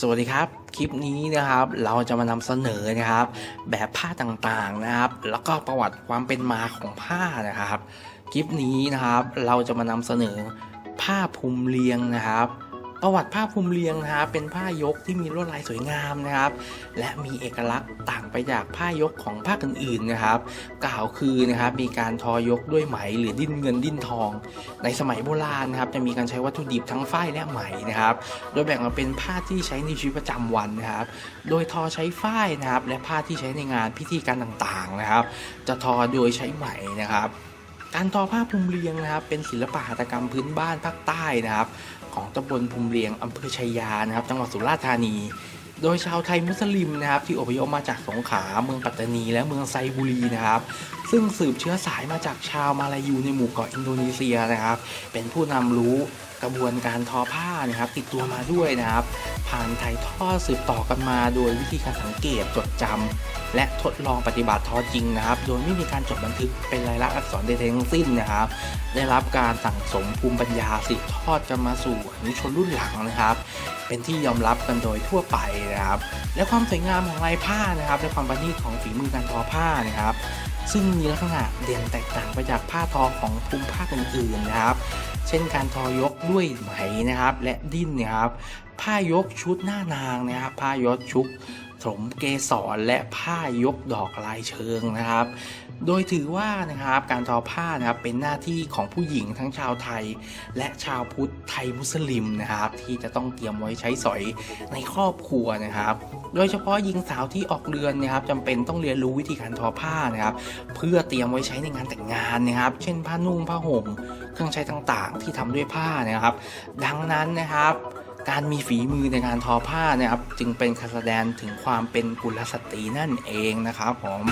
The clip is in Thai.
สวัสดีครับ คลิปนี้นะครับเราจะมานำเสนอนะครับ แบบผ้าต่างๆนะครับ แล้วก็ประวัติความเป็นมาของผ้านะครับ คลิปนี้นะครับเราจะมานำเสนอผ้าภูมิเรียงนะครับ ประวัติผ้าภูมิเรียงนะครับเป็นผ้ายกที่มีลวดลายสวยงามนะครับ และมีเอกลักษณ์ต่างไปจากผ้ายกของภาคอื่นๆนะครับ กล่าวคือนะครับมีการทอยกด้วยไหมหรือดิ้นเงินดิ้นทอง ในสมัยโบราณนะครับจะมีการใช้วัตถุดิบทั้งฝ้ายและไหมนะครับ โดยแบ่งออกเป็นผ้าที่ใช้ในชีวิตประจำวันนะครับ โดยทอใช้ฝ้ายนะครับ และผ้าที่ใช้ในงานพิธีการต่างๆนะครับ จะทอโดยใช้ไหมนะครับ การทอผ้าภูมิเรียงนะครับ เป็นศิลปะหัตถกรรมพื้นบ้านภาคใต้นะครับ ของตำบลภูมิเรียงอำเภอชัยยานะครับ จังหวัดสุราษฎร์ธานี โดยชาวไทยมุสลิมนะครับ ที่อพยพมาจากสงขลาเมืองปัตตานี และเมืองไซบุรีนะครับ ซึ่งสืบเชื้อสายมาจากชาวมาลายูในหมู่เกาะอินโดนีเซียนะครับ เป็นผู้นำรู้กระบวนการทอผ้านะครับ ติดตัวมาด้วยนะครับ ผ่านถ่ายทอดสืบต่อกันมา โดยวิธีการสังเกตจดจำและทดลองปฏิบัติทอจริงนะครับ โดยไม่มีการจดบันทึกเป็นลายลักษณ์อักษรใดๆทั้งสิ้นนะครับ ได้รับการสั่งสมภูมิปัญญาสืบทอดกันมาสู่อนุชนรุ่นหลังนะครับ เป็นที่ยอมรับกันโดยทั่วไปนะครับ และความสวยงามของลายผ้านะครับ และความประณีตของฝีมือการทอผ้านะครับ ซึ่งมีลักษณะเด่นแตกต่างไปจากผ้าทอของภูมิภาคอื่นๆนะครับ เช่นการทอยกด้วยไหมนะครับ และดิ้นนะครับ ผ้ายกชุดหน้านางนะครับ ผ้ายกชุด สมเกสรและผ้ายกดอกลายเชิงนะครับ โดยถือว่านะครับการทอผ้านะครับเป็นหน้าที่ของผู้หญิงทั้งชาวไทย และชาวพุทธไทยมุสลิมนะครับ ที่จะต้องเตรียมไว้ใช้สอยในครอบครัวนะครับ โดยเฉพาะหญิงสาวที่ออกเรือนนะครับจำเป็นต้องเรียนรู้วิธีการทอผ้านะครับเพื่อเตรียมไว้ใช้ในงานแต่งงานนะครับ เช่นผ้านุ่งผ้าห่ม เครื่องใช้ต่างๆ ที่ทำด้วยผ้านะครับ ดังนั้นนะครับ การมีฝีมือในการทอผ้านะครับ จึงเป็นการแสดงถึงความเป็นกุลสตรีนั่นเองนะครับผม